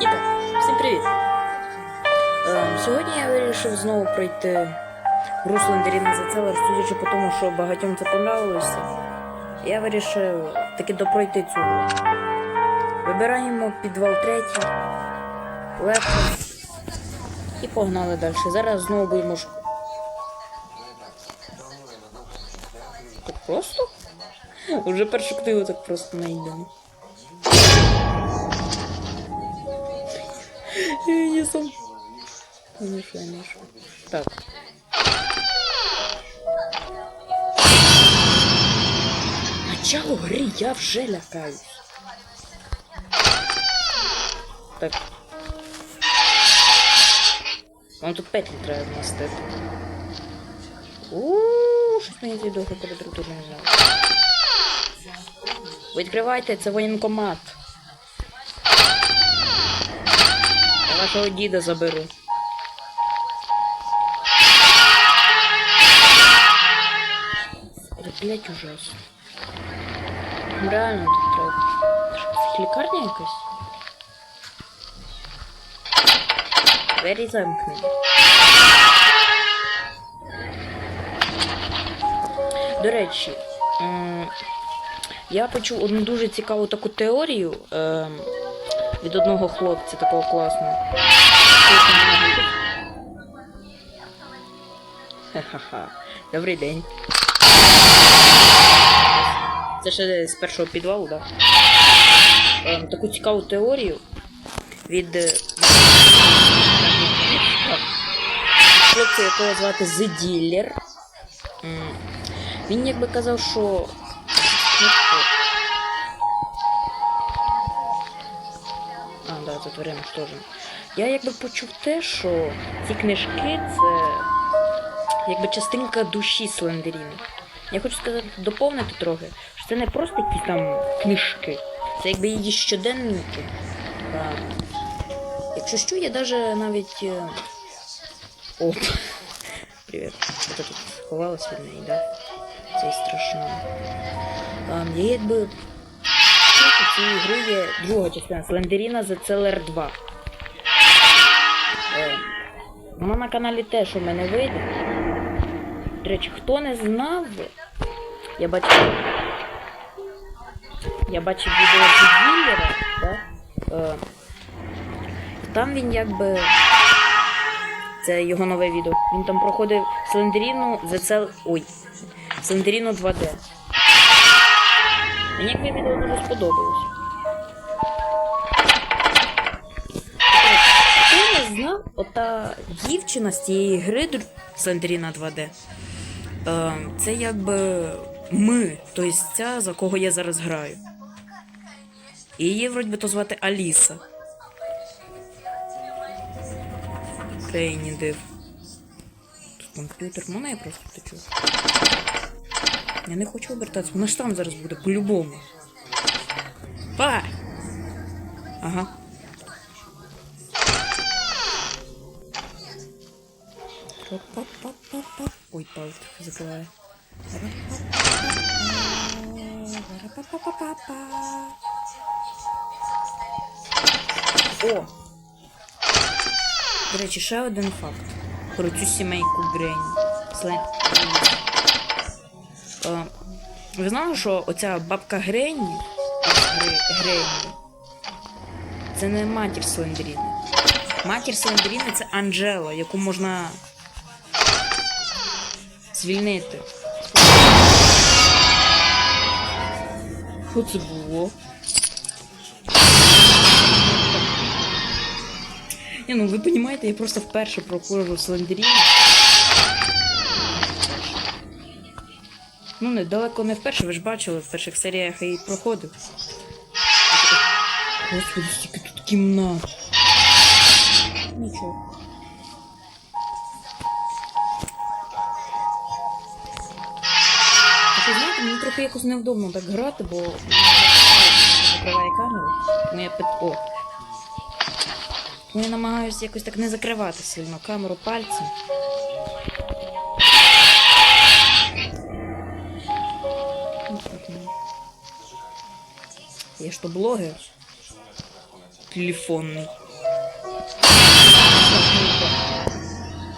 І так, всім привіт! Ем, сьогодні я вирішив знову пройти гру Слендеріна за Целер, судячи по тому, що багатьом це понравилося. Я вирішив таки допройти цю. Вибираємо підвал третій, легко. І погнали далі. Зараз знову будемо. ш- Так просто? Уже першу так просто знайдемо. Сам. Миша, Миша. Так. Начало гри, я вже лякаюсь. Так. Вам тут петлі треба вмістити. Ууу, щось мені ці довго передруту не знаю. Відкривайте, це воєнкомат. Я вашого діда заберу. Это, блядь, ужасно. Реально тут треба. Це лікарня якась? Двері замкнені. До речі, я почув одну дуже цікаву таку теорію ем, від одного хлопця такого класного. Ха-ха-ха. Добрий день. Це ще з першого підвалу, так? Да? Ем, таку цікаву теорію від е, хлопця, якого звати The Dealer. Він якби казав, що. Тут время теж. Я якби почув те, що ці книжки це якби частинка душі Слендеріни. Я хочу сказати, доповнити трохи, що це не просто якісь там книжки, це якби її щоденники. А, якщо що, я даже навіть. е, Оп. Привіт. Ти тут ховалась від неї, да? Це і страшно. Я якби. В цій гри є друга частина Слендеріна The Cellar 2. Е, Вона на каналі теж у мене вийде. До речі, хто не знав, я бачив. Я бачив відео Діллера, да? Е, там він якби. Це його нове відео. Він там проходив Слендеріну за це. Ой. Слендеріну 2D. Мені якби відео дуже сподобалось. Хто не знав, ота дівчина з цієї гри Др- Слендеріна 2D. Е, це якби ми, тобто ця, за кого я зараз граю. І її вроді би то звати Аліса. Крейні див. Тут комп'ютер, можна я просто втечу? Я не хочу обертатися, вона ж там зараз буде, по-любому. Па! Ага. Ой, палец трохи закриває. О! До речі, ще один факт про цю сімейку Грені. Слен... Е, Ви знали, що оця бабка Грені, Гре- Грені, це не матір Слендеріни. Матір Слендеріни це Анджела, яку можна звільнити. Що це було? Ні, ну ви розумієте, я просто вперше проходжу Слендеріну. Ну, недалеко не вперше, ви ж бачили, в перших серіях я її проходив. Господи, стільки тут кімнат. Нічого. Знаєте, мені трохи якось невдобно так грати, бо закриває камеру. Ну я пит... О. Я намагаюся якось так не закривати сильно камеру пальцем. Я что, блогер? Телефонный.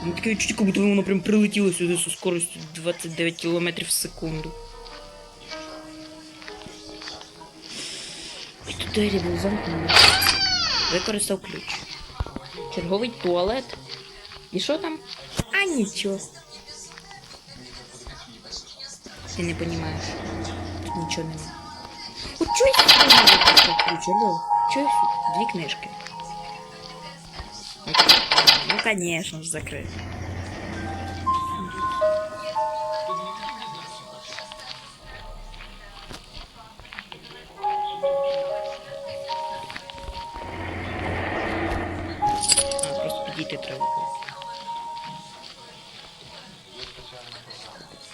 Ну таке відчуття, як будто воно прям прилетіло сюди со скоростью 29 км в секунду. Тут двері були замкнені. Використав ключ. Черговий туалет. І що там? А нічого. Ти не розумієш. Тут нічого немає. От чого я сюди не використав ключ, алло? Чого я сюди? Дві книжки. Ну, конечно ж, закрыт. А, просто підійти треба. було.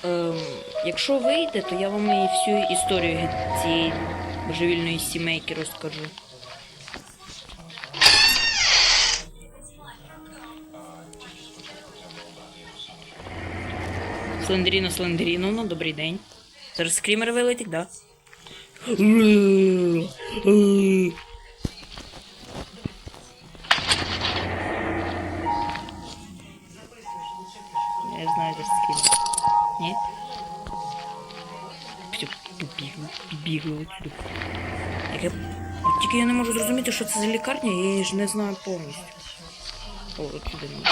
Ем, якщо вийде, то я вам і всю історію цієї божевільної сімейки розкажу. Слендеріно, Слендеріновна, добрий день. Зараз скрімер вилетить, да? Я знаю, де скрімер. Ні? Побігли отсюди. От тільки я не можу зрозуміти, що це за лікарня, я її ж не знаю повністю. О, от сюди. ну.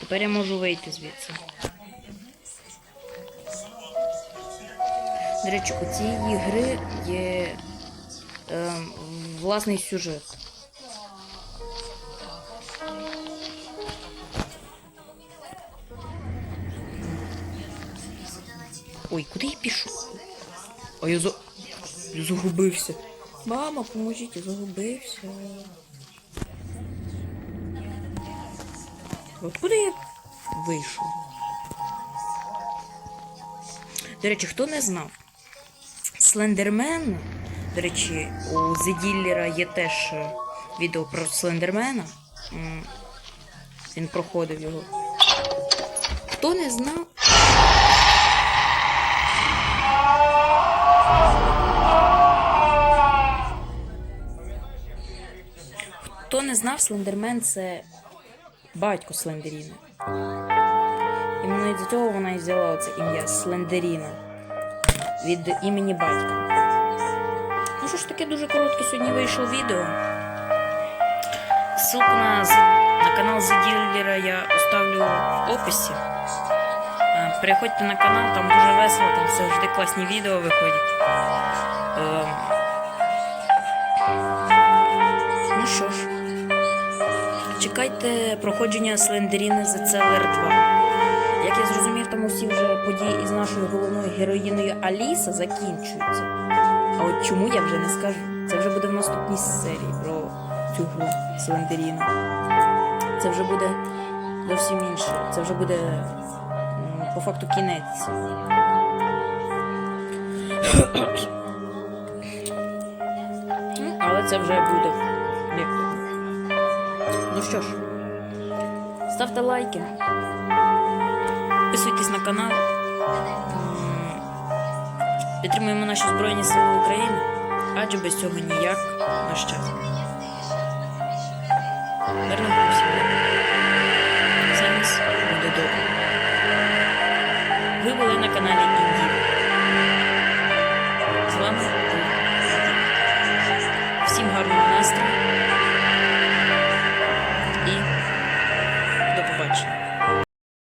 Тепер я можу вийти звідси. До речі, у цієї гри є ем, власний сюжет. Ой, куди я пішов? А я за... загубився. Мама, поможіть, я загубився. От куди я вийшов? До речі, хто не знав? Слендермен. До речі, у Dealer є теж відео про Слендермена. Він проходив його. Хто не знав? Знав, Слендермен це батько Слендеріна. Іменно із цього вона і взяла це ім'я Слендеріна від імені батька. Ну що ж таке дуже коротке сьогодні вийшло відео. Ссылку на, на канал The я оставлю в описі. Е, Переходьте на канал, там дуже весело, там завжди класні відео виходять. Чекайте проходження Слендеріни за Целер 2. Як я зрозумів, там усі вже події із нашою головною героїною Аліса закінчуються. А от чому я вже не скажу. Це вже буде в наступній серії про цю гру Слендеріну. Це вже буде зовсім інше. Це вже буде по факту кінець. Але це вже буде. Ну що ж, ставте лайки. Підписуйтесь на канал. Підтримуємо наші Збройні Сили України, адже без цього ніяк на час.